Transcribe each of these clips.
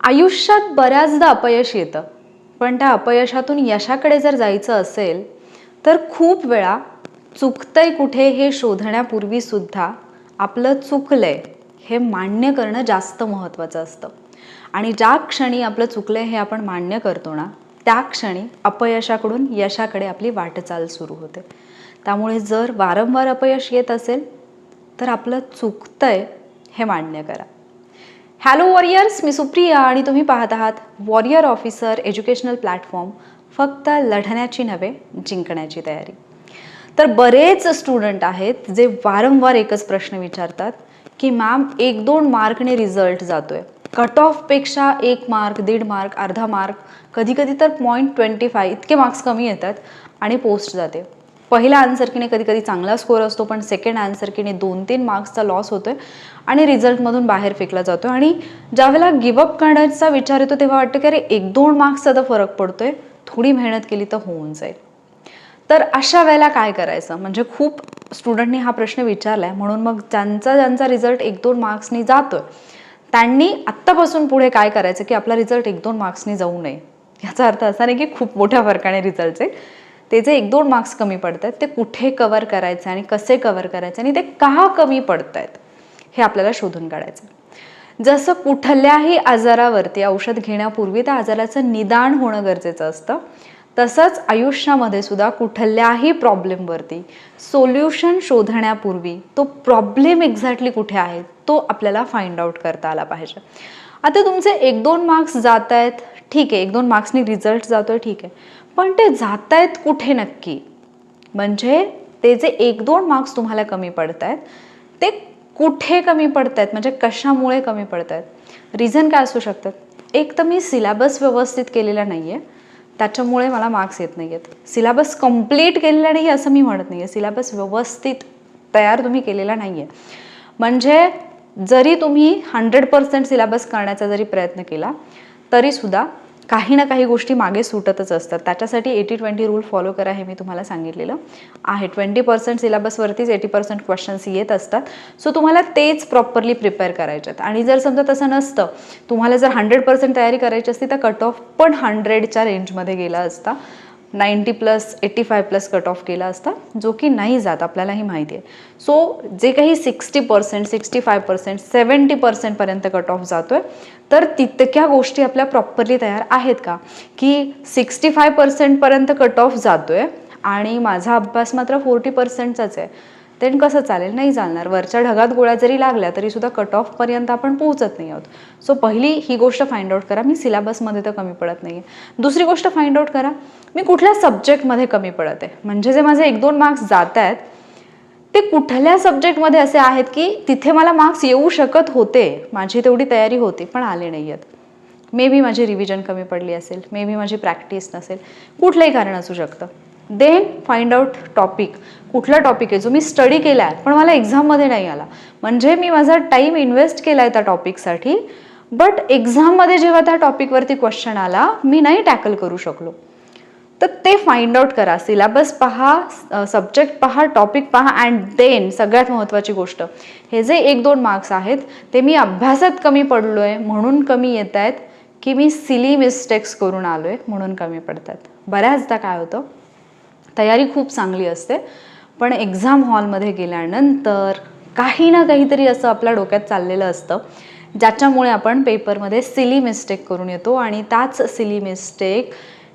आयुष्यात बऱ्याचदा अपयश येतं. पण त्या अपयशातून यशाकडे जर जायचं असेल तर खूप वेळा चुकतंय कुठे हे शोधण्यापूर्वीसुद्धा आपलं चुकलंय हे मान्य करणं जास्त महत्त्वाचं असतं. आणि ज्या क्षणी आपलं चुकलंय हे आपण मान्य करतो ना त्या क्षणी अपयशाकडून यशाकडे आपली वाटचाल सुरू होते. त्यामुळे जर वारंवार अपयश येत असेल तर आपलं चुकतंय हे मान्य करा. हॅलो वॉरियर्स मी सुप्रिया आणि तुम्ही पाहत आहात वॉरियर ऑफिसर एज्युकेशनल प्लॅटफॉर्म फक्त लढण्याची नव्हे जिंकण्याची तयारी. तर बरेच स्टुडंट आहेत जे वारंवार एकच प्रश्न विचारतात की मॅम एक दोन मार्कने रिझल्ट जातोय. कट ऑफपेक्षा एक मार्क दीड मार्क अर्धा मार्क कधी कधी तर पॉईंट ट्वेंटी फाय इतके मार्क्स कमी येतात आणि पोस्ट जाते. पहिल्या आन्सरकीने कधी कधी चांगला स्कोअर असतो पण सेकंड आन्सर दोन तीन मार्क्सचा लॉस होतोय आणि रिझल्टमधून बाहेर फेकला जातो आणि ज्यावेळेला गिवअप करण्याचा विचार येतो तेव्हा वाटतं की अरे एक दोन मार्क्सचा तर फरक पडतोय. थोडी मेहनत केली तर होऊन जाईल. तर अशा वेळेला काय करायचं? म्हणजे खूप स्टुडंटनी हा प्रश्न विचारला आहे म्हणून मग ज्यांचा ज्यांचा रिझल्ट एक दोन मार्क्सनी जातोय त्यांनी आत्तापासून पुढे काय करायचं की आपला रिझल्ट एक दोन मार्क्सनी जाऊ नये. याचा अर्थ असा नाही की खूप मोठ्या फरकाने रिझल्टचे ते जे एक दोन मार्क्स कमी पडत आहेत ते कुठे कवर करायचे आणि कसे कवर करायचे आणि ते का कमी पडत आहेत हे आपल्याला शोधून काढायचं जसं कुठल्याही आजारावरती औषध घेण्यापूर्वी त्या आजाराचं निदान होणं गरजेचं असतं तसंच आयुष्यामध्ये सुद्धा कुठल्याही प्रॉब्लेमवरती सोल्युशन शोधण्यापूर्वी तो प्रॉब्लेम एक्झॅक्टली कुठे आहे तो आपल्याला फाइंड आउट करता आला पाहिजे. आता तुमचे एक दोन मार्क्स जात आहेत ठीक आहे एक दोन मार्क्सनी रिझल्ट जातोय ठीक आहे. पण ते जात आहेत कुठे नक्की? म्हणजे ते जे एक दोन मार्क्स तुम्हाला कमी पडत आहेत ते कुठे कमी पडत आहेत म्हणजे कशामुळे कमी पडत आहेत रिझन काय असू शकतात? एक तर मी सिलेबस व्यवस्थित केलेला नाही आहे त्याच्यामुळे मला मार्क्स येत नाही आहेत सिलेबस कंप्लीट केलेला नाही असं मी म्हणत नाही आहे सिलेबस व्यवस्थित तयार तुम्ही केलेला नाही आहे म्हणजे जरी तुम्ही हंड्रेड पर्सेंट सिलेबस करण्याचा जरी प्रयत्न केला तरीसुद्धा काही ना काही गोष्टी मागे सुटतच असतात. त्याच्यासाठी एटी ट्वेंटी रूल फॉलो करा हे मी तुम्हाला सांगितलेलं आहे. ट्वेंटी पर्सेंट सिलेबसवरतीच एटी पर्सेंट क्वेश्चन्स येत असतात. सो तुम्हाला तेच प्रॉपरली प्रिपेअर करायचे आहेत. आणि जर समजा तसं नसतं तुम्हाला जर हंड्रेड पर्सेंट तयारी करायची असती तर कट ऑफ पण हंड्रेडच्या रेंजमध्ये गेला असता. Ninety plus eighty five plus cut off केला असता जो की नाही जात आपल्यालाही माहिती आहे. सो जे काही sixty percent sixty five percent seventy पर्सेंटपर्यंत cut off जातो आहे तर तितक्या गोष्टी आपल्या प्रॉपरली तयार आहेत का? की सिक्स्टी फाय पर्सेंटपर्यंत कट ऑफ जातो आहे आणि माझा अभ्यास मात्र फोर्टी पर्सेंटचाच आहे. देन कसं चालेल? नाही चालणार. वरच्या ढगात गोळ्या जरी लागल्या तरीसुद्धा कट ऑफपर्यंत आपण पोहोचत नाही आहोत. सो पहिली ही गोष्ट फाइंड आउट करा. मी सिलेबसमध्ये तर कमी पडत नाही आहे दुसरी गोष्ट फाइंड आउट करा. मी कुठल्या सब्जेक्टमध्ये कमी पडत आहे? म्हणजे जे माझे एक दोन मार्क्स जात आहेत ते कुठल्या सब्जेक्टमध्ये असे आहेत की तिथे मला मार्क्स येऊ शकत होते. माझी तेवढी तयारी होती पण आले नाही आहेत मे बी माझी रिव्हिजन कमी पडली असेल. मे बी माझी प्रॅक्टिस नसेल. कुठलंही कारण असू शकतं. देन फाइंड आउट टॉपिक कुठला टॉपिक आहे? जो मी स्टडी केला आहे पण मला एक्झाममध्ये नाही आला. म्हणजे मी माझा टाईम इन्व्हेस्ट केला आहे त्या टॉपिकसाठी बट एक्झाममध्ये जेव्हा त्या टॉपिकवरती क्वेश्चन आला मी नाही टॅकल करू शकलो. तर ते फाइंड आउट करा. सिलेबस पहा सब्जेक्ट पहा टॉपिक पहा अँड देन सगळ्यात महत्त्वाची गोष्ट हे जे एक दोन मार्क्स आहेत ते मी अभ्यासात कमी पडलो आहे म्हणून कमी येत आहेत की मी सिली मिस्टेक्स करून आलो आहे म्हणून कमी पडतात बऱ्याचदा काय होतं? तयारी खूप चांगली असते. पण एक्झाम हॉलमध्ये गेल्यानंतर काही ना काहीतरी असं आपल्या डोक्यात चाललेलं असतं ज्याच्यामुळे आपण पेपरमध्ये सिली मिस्टेक करून येतो आणि त्याच सिली मिस्टेक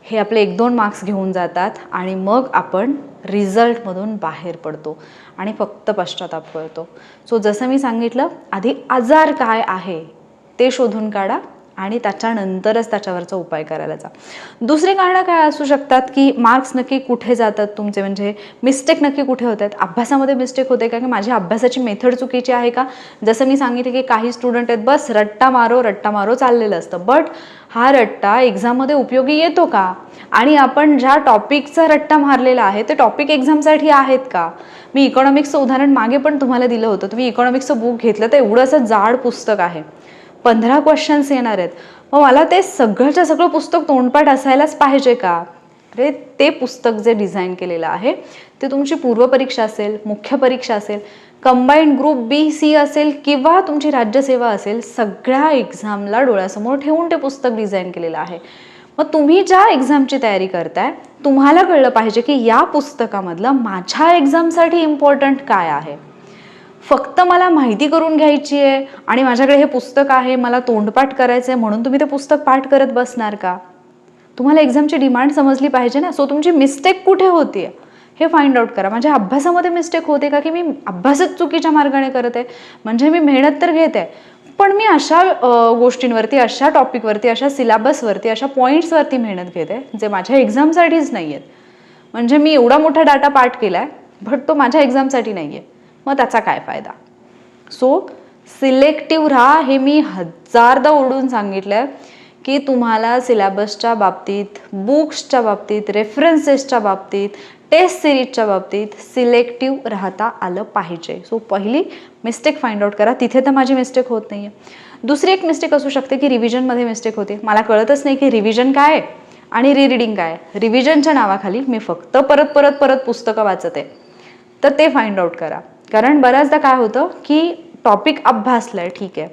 हे आपले एक दोन मार्क्स घेऊन जातात आणि मग आपण रिझल्टमधून बाहेर पडतो आणि फक्त पश्चाताप करतो. सो जसं मी सांगितलं आधी आजार काय आहे ते शोधून काढा आणि त्याच्यानंतरच त्याच्यावरचा उपाय करायला जा. दुसरी कारणं काय असू शकतात की मार्क्स नक्की कुठे जातात तुमचे? म्हणजे मिस्टेक नक्की कुठे होत आहेत? अभ्यासामध्ये मिस्टेक होते का? की माझी अभ्यासाची मेथड चुकीची आहे का? जसं मी सांगितलं की काही स्टुडंट आहेत बस रट्टा मारो रट्टा मारो चाललेलं असतं. बट हा रट्टा एक्झाममध्ये उपयोगी येतो का? आणि आपण ज्या टॉपिकचा रट्टा मारलेला आहे ते टॉपिक एक्झामसाठी आहेत का? मी इकॉनॉमिक्सचं उदाहरण मागे पण तुम्हाला दिलं होतं. तुम्ही इकॉनॉमिक्सचं बुक घेतलं तर एवढं असं जाड पुस्तक आहे. पंधरा क्वेश्चन्स येणार आहेत. मग मला ते सगळंच्या सगळं पुस्तक तोंडपाठ असायलाच पाहिजे का? अरे ते पुस्तक जे डिझाईन केलेलं आहे ते तुमची पूर्वपरीक्षा असेल मुख्य परीक्षा असेल कंबाईंड ग्रुप बी सी असेल किंवा तुमची राज्यसेवा असेल सगळ्या एक्झामला डोळ्यासमोर ठेवून ते पुस्तक डिझाईन केलेलं आहे. मग तुम्ही ज्या एक्झामची तयारी करताय तुम्हाला कळलं पाहिजे की या पुस्तकामधलं माझ्या एक्झामसाठी इम्पॉर्टंट काय आहे? फक्त मला माहिती करून घ्यायची आहे आणि माझ्याकडे हे पुस्तक आहे मला तोंडपाठ करायचं आहे म्हणून तुम्ही ते पुस्तक पाठ करत बसणार का? तुम्हाला एक्झामची डिमांड समजली पाहिजे ना? सो तुमची मिस्टेक कुठे होती? हे फाइंड आउट करा. माझ्या अभ्यासामध्ये मिस्टेक होते का की मी अभ्यासच चुकीच्या मार्गाने करत आहे? म्हणजे मी मेहनत तर घेत आहे पण मी अशा गोष्टींवरती अशा टॉपिकवरती अशा सिलेबसवरती अशा पॉईंट्सवरती मेहनत घेते जे माझ्या एक्झामसाठीच नाही आहेत म्हणजे मी एवढा मोठा डाटा पाठ केला आहे बट तो माझ्या एक्झामसाठी नाही आहे मग त्याचा काय फायदा? सो सिलेक्टिव्ह राहा हे मी हजारदा ओढून सांगितलं आहे की तुम्हाला सिलेबसच्या बाबतीत बुक्सच्या बाबतीत रेफरन्सेसच्या बाबतीत टेस्ट सिरीजच्या बाबतीत सिलेक्टिव्ह राहता आलं पाहिजे. सो पहिली मिस्टेक फाइंड आउट करा. तिथे तर माझी मिस्टेक होत नाही आहे दुसरी एक मिस्टेक असू शकते की रिव्हिजनमध्ये मिस्टेक होते. मला कळतच नाही की रिव्हिजन काय आहे आणि रिरीडिंग काय. आहे रिव्हिजनच्या नावाखाली मी फक्त परत परत परत पुस्तकं वाचत. आहे तर ते फाइंड आउट करा. कारण बऱ्याचदा काय होतं की टॉपिक अभ्यासलाय ठीक आहे.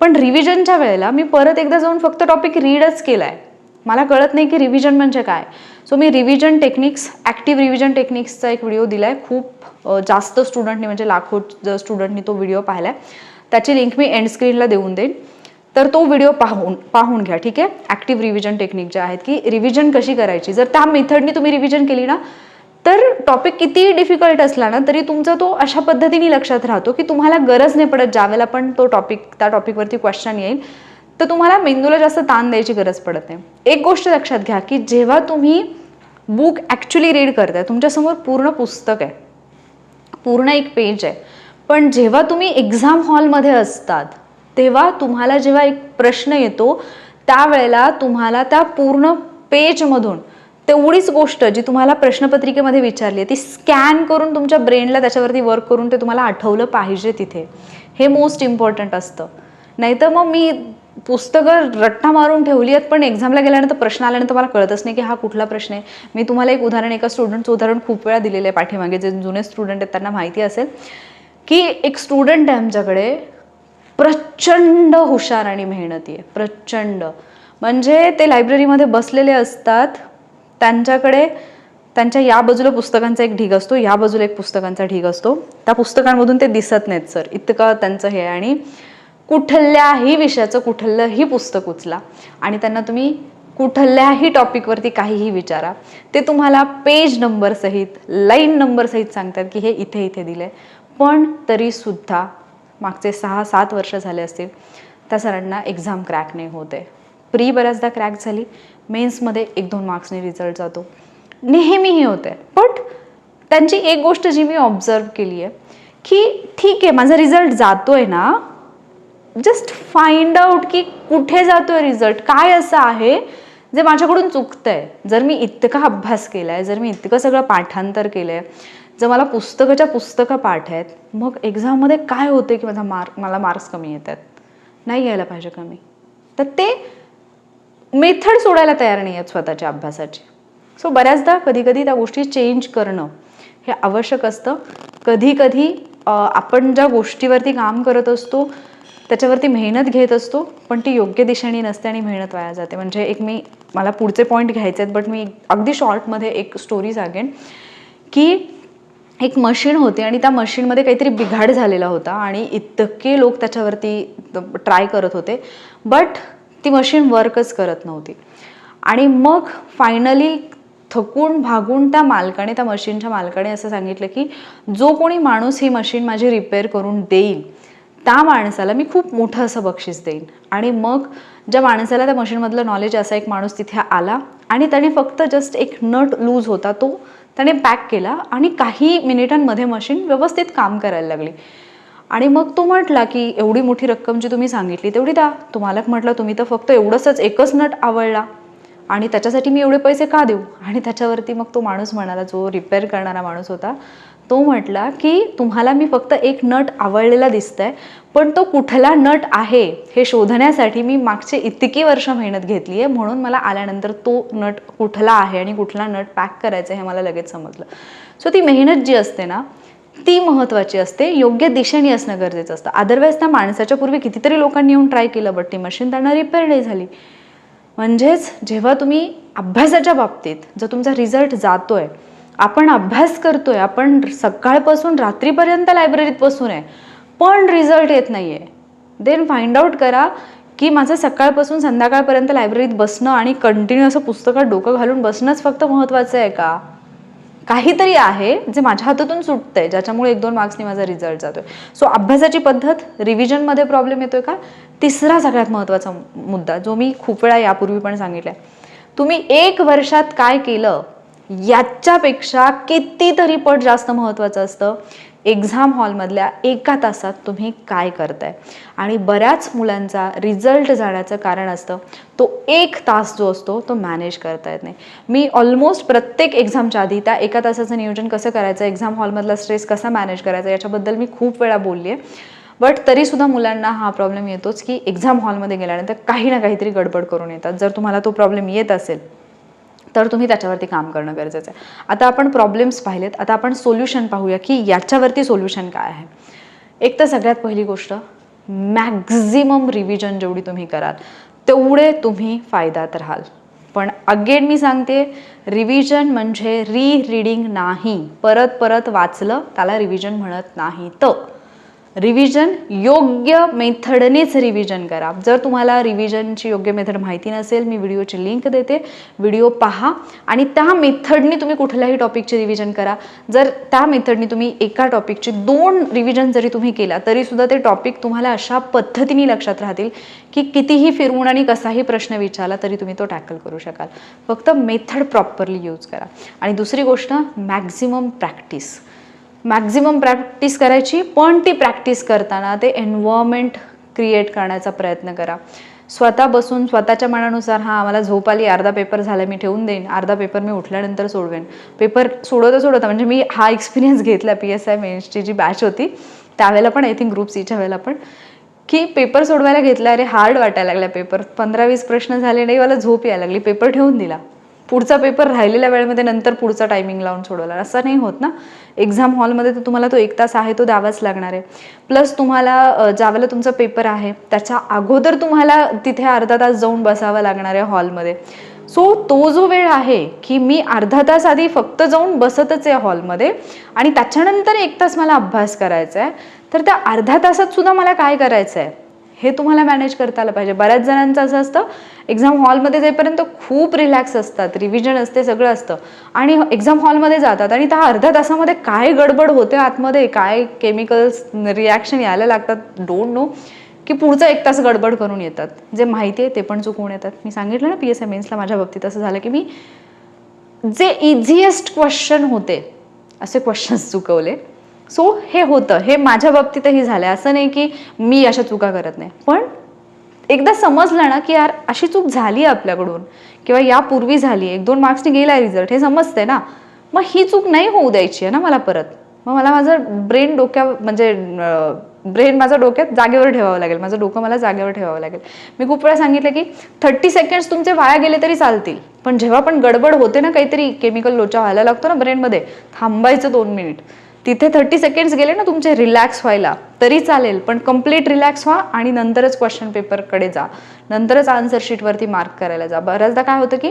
पण रिव्हिजनच्या वेळेला मी परत एकदा जाऊन फक्त टॉपिक रीडच केलाय. मला कळत नाही की रिव्हिजन म्हणजे काय. सो मी रिव्हिजन टेक्निक्स ॲक्टिव्ह रिव्हिजन टेक्निक्सचा एक व्हिडिओ दिलाय. खूप जास्त स्टुडंटनी म्हणजे लाखो स्टुडंटनी तो व्हिडिओ पाहिलाय. त्याची लिंक मी एंड स्क्रीनला देऊन देईन. तर तो व्हिडिओ पाहून पाहून घ्या ठीक आहे? ॲक्टिव्ह रिव्हिजन टेक्निक ज्या आहेत की रिव्हिजन कशी करायची? जर त्या मेथडनी तुम्ही रिव्हिजन केली ना तर टॉपिक कितीही डिफिकल्ट असला ना तरी तुमचा तो अशा पद्धतीने लक्षात राहतो की तुम्हाला गरज नाही पडत ज्यावेळेला पण तो टॉपिक त्या टॉपिकवरती क्वेश्चन येईल तर तुम्हाला मेंदूला जास्त ताण द्यायची गरज पडत नाही. एक गोष्ट लक्षात घ्या की जेव्हा तुम्ही बुक ॲक्च्युली रीड करताय तुमच्यासमोर पूर्ण पुस्तक आहे. पूर्ण एक पेज आहे. पण जेव्हा तुम्ही एक्झाम हॉलमध्ये असतात तेव्हा तुम्हाला जेव्हा एक प्रश्न येतो त्यावेळेला तुम्हाला त्या पूर्ण पेजमधून तेवढीच गोष्ट जी तुम्हाला प्रश्नपत्रिकेमध्ये विचारली आहे ती स्कॅन करून तुमच्या ब्रेनला त्याच्यावरती वर्क करून ते तुम्हाला आठवलं पाहिजे तिथे. हे मोस्ट इम्पॉर्टंट असतं. नाहीतर मग मी पुस्तकं रट्टा मारून ठेवली आहेत पण एक्झामला गेल्यानंतर प्रश्न आल्यानंतर मला कळतच नाही की हा कुठला प्रश्न आहे. मी तुम्हाला एक उदाहरण एका स्टुडंटचं उदाहरण खूप वेळा दिलेलं आहे पाठीमागे जे जुने स्टुडंट आहेत त्यांना माहिती असेल की एक स्टुडंट आहे आमच्याकडे प्रचंड हुशार आणि मेहनती आहे प्रचंड. म्हणजे ते लायब्ररीमध्ये बसलेले असतात त्यांच्याकडे त्यांच्या या बाजूला पुस्तकांचा एक ढीग असतो या बाजूला एक पुस्तकांचा ढीग असतो. त्या पुस्तकांमधून ते दिसत नाहीत सर. इतकं त्यांचं हे आणि कुठल्याही विषयाचं कुठलंही पुस्तक उचला आणि त्यांना तुम्ही कुठल्याही टॉपिकवरती काहीही विचारा. ते तुम्हाला पेज नंबरसहित लाईन नंबरसहित सांगतात की हे इथे इथे दिलंय पण तरीसुद्धा मागचे सहा सात वर्ष झाले असतील त्या सरांना एक्झाम क्रॅक नाही होते प्री बऱ्याचदा क्रॅक झाली. मेन्समध्ये एक दोन मार्क्सने रिझल्ट जातो. नेहमीही होते आहे बट त्यांची एक गोष्ट जी मी ऑब्झर्व केली आहे की ठीक आहे माझा रिझल्ट आहे ना जस्ट फाइंड आउट की कुठे जातो आहे रिझल्ट काय असं आहे जे माझ्याकडून चुकतं आहे जर मी इतका अभ्यास केला आहे जर मी इतकं सगळं पाठांतर केलं आहे जर मला पुस्तकाच्या पुस्तकं पाठ आहेत मग एक्झाममध्ये काय होते की माझा मार्क मला मार्क्स कमी येतात नाही यायला पाहिजे कमी. तर ते मेथड सोडायला तयार नाही आहेत स्वतःच्या अभ्यासाची. सो बऱ्याचदा कधी कधी त्या गोष्टी चेंज करणं हे आवश्यक असतं. कधी कधी आपण ज्या गोष्टीवरती काम करत असतो त्याच्यावरती मेहनत घेत असतो पण ती योग्य दिशेने नसते आणि मेहनत वाया जाते. म्हणजे एक मी मला पुढचे पॉईंट घ्यायचे आहेत बट मी अगदी शॉर्टमध्ये एक स्टोरी सांगेन की एक मशीन होती आणि त्या मशीनमध्ये काहीतरी बिघाड झालेला होता आणि इतके लोक त्याच्यावरती ट्राय करत होते. बट ती मशीन वर्कच करत नव्हती. आणि मग फायनली थकून भागून त्या मालकाने त्या मशीनच्या मालकाने असं सांगितलं की जो कोणी माणूस ही मशीन माझी रिपेअर करून देईल त्या माणसाला मी खूप मोठं असं बक्षीस देईन. आणि मग ज्या माणसाला त्या मशीनमधलं नॉलेज असा एक माणूस तिथे आला आणि त्याने फक्त जस्ट एक नट लूज होता तो त्याने पॅक केला आणि काही मिनिटांमध्ये मशीन व्यवस्थित काम करायला लागली. आणि मग तो म्हटला की एवढी मोठी रक्कम जी तुम्ही सांगितली तेवढी द्या. तो मालक म्हटलं तुम्ही तर फक्त एवढंसच एकच नट आवडला आणि त्याच्यासाठी मी एवढे पैसे का देऊ? आणि त्याच्यावरती मग तो माणूस म्हणाला जो रिपेअर करणारा माणूस होता तो म्हटला की तुम्हाला मी फक्त एक नट आवडलेला दिसतंय पण तो कुठला नट आहे हे शोधण्यासाठी मी मागचे इतकी वर्ष मेहनत घेतली आहे म्हणून मला आल्यानंतर तो नट कुठला आहे आणि कुठला नट पॅक करायचा हे मला लगेच समजलं. सो ती मेहनत जी असते ना ती महत्त्वाची असते. योग्य दिशेने असणं गरजेचं असतं. अदरवाईज त्या माणसाच्या पूर्वी कितीतरी लोकांनी येऊन ट्राय केलं बट ती मशीन त्यांना रिपेअर नाही झाली. म्हणजेच जेव्हा तुम्ही अभ्यासाच्या बाबतीत जर तुमचा रिझल्ट आहे आपण अभ्यास करतो आहे आपण सकाळपासून रात्रीपर्यंत लायब्ररीत बसून आहे पण रिझल्ट येत नाही आहे देन फाइंड आउट करा की माझं सकाळपासून संध्याकाळपर्यंत लायब्ररीत बसणं आणि कंटिन्यू असं पुस्तकात डोकं घालून बसणंच फक्त महत्त्वाचं आहे का? काहीतरी आहे जे माझ्या हातातून सुटतंय ज्याच्यामुळे एक दोन मार्क्सनी माझा रिझल्ट जातोय. सो अभ्यासाची पद्धत रिव्हिजनमध्ये प्रॉब्लेम येतोय का? तिसरा सगळ्यात महत्त्वाचा मुद्दा जो मी खूप वेळा यापूर्वी पण सांगितलाय. तुम्ही एक वर्षात काय केलं? याच्यापेक्षा कितीतरी पट जास्त महत्त्वाचं असतं. एक्झाम हॉलमधल्या एका तासात तुम्ही काय करताय? आणि बऱ्याच मुलांचा रिझल्ट जाण्याचं कारण असतं तो एक तास जो असतो तो मॅनेज करता येत नाही. मी ऑलमोस्ट प्रत्येक एक्झामच्या आधी त्या एका तासाचं नियोजन कसं करायचं एक्झाम हॉलमधला स्ट्रेस कसा मॅनेज करायचा याच्याबद्दल मी खूप वेळा बोलली आहे बट तरीसुद्धा मुलांना हा प्रॉब्लेम येतोच की एक्झाम हॉलमध्ये गेल्यानंतर काही ना काहीतरी गडबड करून येतात. जर तुम्हाला तो प्रॉब्लेम येत असेल तर तुम्ही त्याच्यावरती काम करणं गरजेचं आहे. आता आपण प्रॉब्लेम्स पाहिलेत. आता आपण सोल्युशन पाहूया की याच्यावरती सोल्युशन काय आहे. एक तर सगळ्यात पहिली गोष्ट मॅक्झिमम रिव्हिजन जेवढी तुम्ही कराल तेवढे तुम्ही फायद्यात राहाल. पण अगेन मी सांगते रिव्हिजन म्हणजे री रीडिंग नाही. परत परत वाचलं त्याला रिव्हिजन म्हणत नाही. तर रिव्हिजन योग्य मेथडनेच रिव्हिजन करा. जर तुम्हाला रिव्हिजनची योग्य मेथड माहिती नसेल मी व्हिडिओची लिंक देते. व्हिडिओ पहा आणि त्या मेथडने तुम्ही कुठल्याही टॉपिकचे रिव्हिजन करा. जर त्या मेथडने तुम्ही एका टॉपिकचे दोन रिव्हिजन जरी तुम्ही केला तरीसुद्धा ते टॉपिक तुम्हाला अशा पद्धतीने लक्षात राहतील की कितीही फिरवून आणि कसाही प्रश्न विचारला तरी तुम्ही तो टॅकल करू शकाल. फक्त मेथड प्रॉपरली यूज करा. आणि दुसरी गोष्ट मॅक्झिमम प्रॅक्टिस मॅक्झिमम प्रॅक्टिस करायची पण ती प्रॅक्टिस करताना ते एन्व्हायरमेंट क्रिएट करण्याचा प्रयत्न करा. स्वतः बसून स्वतःच्या मनानुसार हां मला झोप आली अर्धा पेपर झाला मी ठेवून देईन अर्धा पेपर मी उठल्यानंतर सोडवेन. पेपर सोडवता सोडवता म्हणजे मी हा एक्सपिरियन्स घेतला पी एस आय मेन्सची जी बॅच होती त्यावेळेला पण आय थिंक ग्रुप सीच्या वेळेला पण की पेपर सोडवायला घेतला अरे हार्ड वाटायला लागला पेपर पंधरा वीस प्रश्न झाले नाही मला झोप यायला लागली पेपर ठेवून दिला. पुढचा पेपर राहिलेल्या वेळेमध्ये नंतर पुढचा टायमिंग लावून सोडवला. असं नाही होत ना. एक्झाम हॉलमध्ये तर तुम्हाला तो एक तास आहे तो द्यावाच लागणार आहे. प्लस तुम्हाला ज्यावेळेला तुमचा पेपर आहे त्याच्या अगोदर तुम्हाला तिथे अर्धा तास जाऊन बसावं लागणार आहे हॉलमध्ये सो तो जो वेळ आहे की मी अर्धा तास आधी फक्त जाऊन बसतच आहे हॉलमध्ये आणि त्याच्यानंतर एक तास मला अभ्यास करायचा आहे तर त्या अर्ध्या तासात सुद्धा मला काय करायचं आहे? हे तुम्हाला मॅनेज करता आलं पाहिजे. बऱ्याच जणांचं असं असतं एक्झाम हॉलमध्ये जाईपर्यंत खूप रिलॅक्स असतात रिव्हिजन असते सगळं असतं. आणि एक्झाम हॉलमध्ये जातात आणि त्या अर्ध्या तासामध्ये काय गडबड होते आतमध्ये काय केमिकल्स रिॲक्शन यायला लागतात डोंट नो की पुढचा एक तास गडबड करून येतात. जे माहिती आहे ते पण चुकवून येतात. मी सांगितलं ना पी एस एम एन्सला माझ्या बाबतीत असं झालं की मी जे इझिएस्ट क्वेश्चन होते असे क्वेश्चन्स चुकवले. सो हे होतं. हे माझ्या बाबतीतही झालं असं नाही की मी अशा चुका करत नाही. पण एकदा समजलं ना की यार अशी चूक झाली आहे आपल्याकडून किंवा यापूर्वी झाली एक दोन मार्क्सनी गेला रिझल्ट हे समजते ना. मग ही चूक नाही होऊ द्यायची आहे ना मला परत. मग मला माझं ब्रेन डोक्या म्हणजे ब्रेन माझं डोक्यात जागेवर ठेवावं लागेल. माझं डोकं मला जागेवर ठेवावं लागेल. मी खूप वेळा सांगितलं की थर्टी सेकंड्स तुमचे वाया गेले तरी चालतील. पण जेव्हा पण गडबड होते ना काहीतरी केमिकल लोचा व्हायला लागतो ना ब्रेनमध्ये थांबायचं दोन मिनिट तिथे थर्टी सेकंड्स गेले ना तुमचे रिलॅक्स व्हायला तरी चालेल पण कंप्लीट रिलॅक्स व्हा आणि नंतरच क्वेश्चन पेपरकडे जा. नंतरच आन्सर शीटवरती मार्क करायला जा. बऱ्याचदा काय होतं की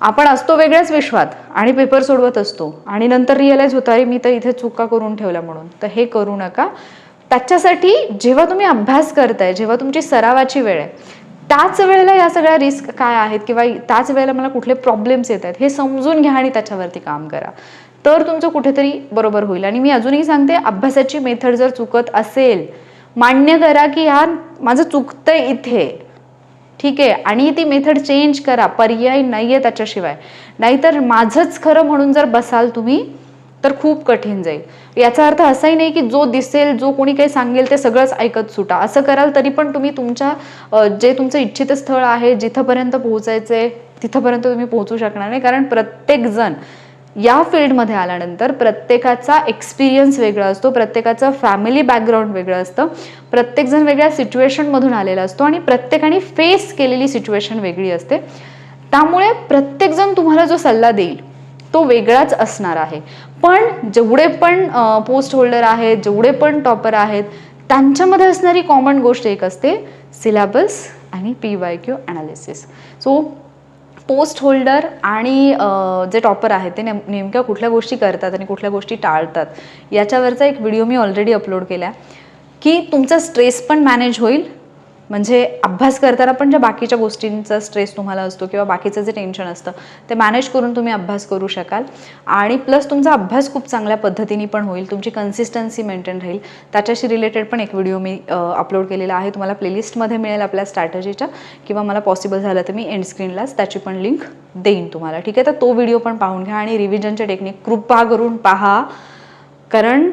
आपण असतो वेगळ्याच विश्वात आणि पेपर सोडवत असतो आणि नंतर रिअलाईज होतं अरे मी तर इथे चुका करून ठेवल्या म्हणून. तर हे करू नका. त्याच्यासाठी जेव्हा तुम्ही अभ्यास करताय जेव्हा तुमची सरावाची वेळ आहे त्याच वेळेला या सगळ्या रिस्क काय आहेत किंवा त्याच वेळेला मला कुठले प्रॉब्लेम्स येत आहेत हे समजून घ्या आणि त्याच्यावरती काम करा. तर तुमचं कुठेतरी बरोबर होईल. आणि मी अजूनही सांगते अभ्यासाची मेथड जर चुकत असेल मान्य करा की ह्या माझं चुकतंय इथे. ठीक आहे? आणि ती मेथड चेंज करा. पर्याय नाही आहे त्याच्याशिवाय. नाहीतर माझंच खरं म्हणून जर बसाल तुम्ही तर खूप कठीण जाईल. याचा अर्थ असाही नाही की जो दिसेल जो कोणी काही सांगेल ते सगळंच ऐकत सुटा. असं कराल तरी पण तुम्ही तुमच्या जे तुमचं इच्छित स्थळ आहे जिथंपर्यंत पोहोचायचंय तिथंपर्यंत तुम्ही पोहोचू शकणार नाही. कारण प्रत्येकजण या फील्डमध्ये आल्यानंतर प्रत्येकाचा एक्सपिरियन्स वेगळा असतो प्रत्येकाचं फॅमिली बॅकग्राऊंड वेगळं असतं प्रत्येकजण वेगळ्या सिच्युएशनमधून आलेला असतो आणि प्रत्येकाने फेस केलेली सिच्युएशन वेगळी असते. त्यामुळे प्रत्येकजण तुम्हाला जो सल्ला देईल तो वेगळाच असणार आहे. पण जेवढे पण पोस्ट होल्डर आहेत जेवढे पण टॉपर आहेत त्यांच्यामध्ये असणारी कॉमन गोष्ट एक असते सिलेबस आणि P Y Q analysis so post holder आणि जे टॉपर आहेत ते नेम नेमक्या कुठल्या गोष्टी करतात आणि कुठल्या गोष्टी टाळतात याच्यावरचा एक व्हिडिओ मी ऑलरेडी अपलोड केला आहे की तुमचा स्ट्रेस पण मॅनेज होईल म्हणजे अभ्यास करताना पण ज्या बाकीच्या गोष्टींचा स्ट्रेस तुम्हाला असतो किंवा बाकीचं जे टेन्शन असतं ते मॅनेज करून तुम्ही अभ्यास करू शकाल. आणि प्लस तुमचा अभ्यास खूप चांगल्या पद्धतीने पण होईल तुमची कन्सिस्टन्सी मेंटेन राहील. त्याच्याशी रिलेटेड पण एक व्हिडिओ मी अपलोड केलेला आहे. तुम्हाला प्लेलिस्टमध्ये मिळेल आपल्या स्ट्रॅटजीच्या किंवा मला पॉसिबल झालं तर मी एंड स्क्रीनलाच त्याची पण लिंक देईन तुम्हाला. ठीक आहे? तर तो व्हिडिओ पण पाहून घ्या आणि रिव्हिजनचे टेक्निक कृपा करून पहा. कारण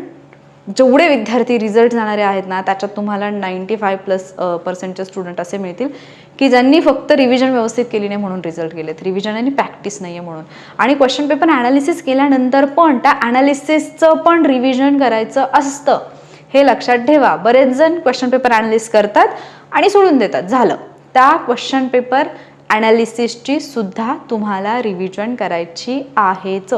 जेवढे विद्यार्थी रिझल्ट जाणारे आहेत ना त्याच्यात तुम्हाला नाईंटी फाय प्लस पर्सेंटचे स्टुडंट असे मिळतील की ज्यांनी फक्त रिव्हिजन व्यवस्थित केली नाही म्हणून रिझल्ट गेलेत. रिव्हिजन आणि प्रॅक्टिस नाही आहे म्हणून. आणि क्वेश्चन पेपर ॲनालिसिस केल्यानंतर पण त्या ॲनालिसिसचं पण रिव्हिजन करायचं असतं. हे लक्षात ठेवा. बरेच जण क्वेश्चन पेपर ॲनालिस करतात आणि सोडून देतात. झालं. त्या क्वेश्चन पेपर ॲनालिसिसची सुद्धा तुम्हाला रिव्हिजन करायची आहेच.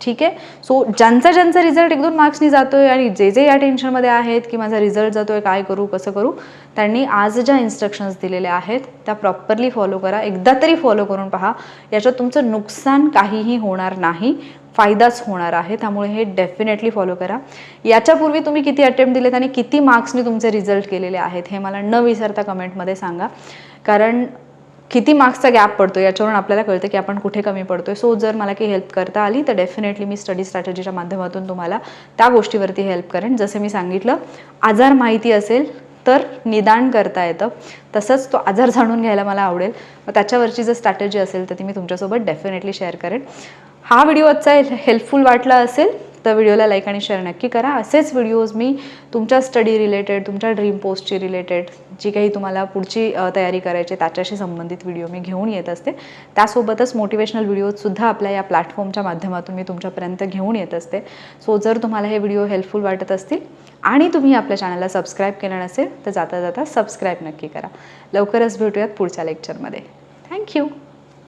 ठीक आहे? सो ज्यांचा ज्यांचा रिझल्ट एक दोन मार्क्सनी जातो आहे आणि जे जे या टेन्शनमध्ये आहेत की माझा रिझल्ट आहे काय करू कसं करू त्यांनी आज ज्या इन्स्ट्रक्शन्स दिलेल्या आहेत त्या प्रॉपरली फॉलो करा. एकदा तरी फॉलो करून पहा. याच्यात तुमचं नुकसान काहीही होणार नाही. फायदाच होणार आहे. त्यामुळे हे डेफिनेटली फॉलो करा. याच्यापूर्वी तुम्ही किती अटेम्प्ट दिलेत आणि किती मार्क्सनी तुमचे रिझल्ट केलेले आहेत हे मला न विसरता कमेंटमध्ये सांगा. कारण किती मार्क्सचा गॅप पडतो याच्यावरून आपल्याला कळतं की आपण कुठे कमी पडतोय. सो जर मला काही हेल्प करता आली तर डेफिनेटली मी स्टडी स्ट्रॅटजीच्या माध्यमातून तुम्हाला त्या गोष्टीवरती हेल्प करेन. जसं मी सांगितलं आजार माहिती असेल तर निदान करता येतं. तसंच तो आजार जाणून घ्यायला मला आवडेल. मग त्याच्यावरची जर स्ट्रॅटजी असेल तर ती मी तुमच्यासोबत डेफिनेटली शेअर करेन. हा व्हिडिओ आजचा हेल्पफुल वाटला असेल तर व्हिडिओला लाईक आणि शेअर नक्की करा. असेच व्हिडिओज मी तुमच्या स्टडी रिलेटेड तुमच्या ड्रीम पोस्टची रिलेटेड जी काही तुम्हाला पुढची तयारी करायची त्याच्याशी संबंधित व्हिडिओ मी घेऊन येत असते. त्यासोबतच मोटिवेशनल व्हिडिओजसुद्धा आपल्या या प्लॅटफॉर्मच्या माध्यमातून मी तुमच्यापर्यंत घेऊन येत असते. सो जर तुम्हाला हे व्हिडिओ हेल्पफुल वाटत असतील आणि तुम्ही आपल्या चॅनलला सबस्क्राईब केलं नसेल तर जाता जाता सबस्क्राईब नक्की करा. लवकरच भेटूयात पुढच्या लेक्चरमध्ये. थँक्यू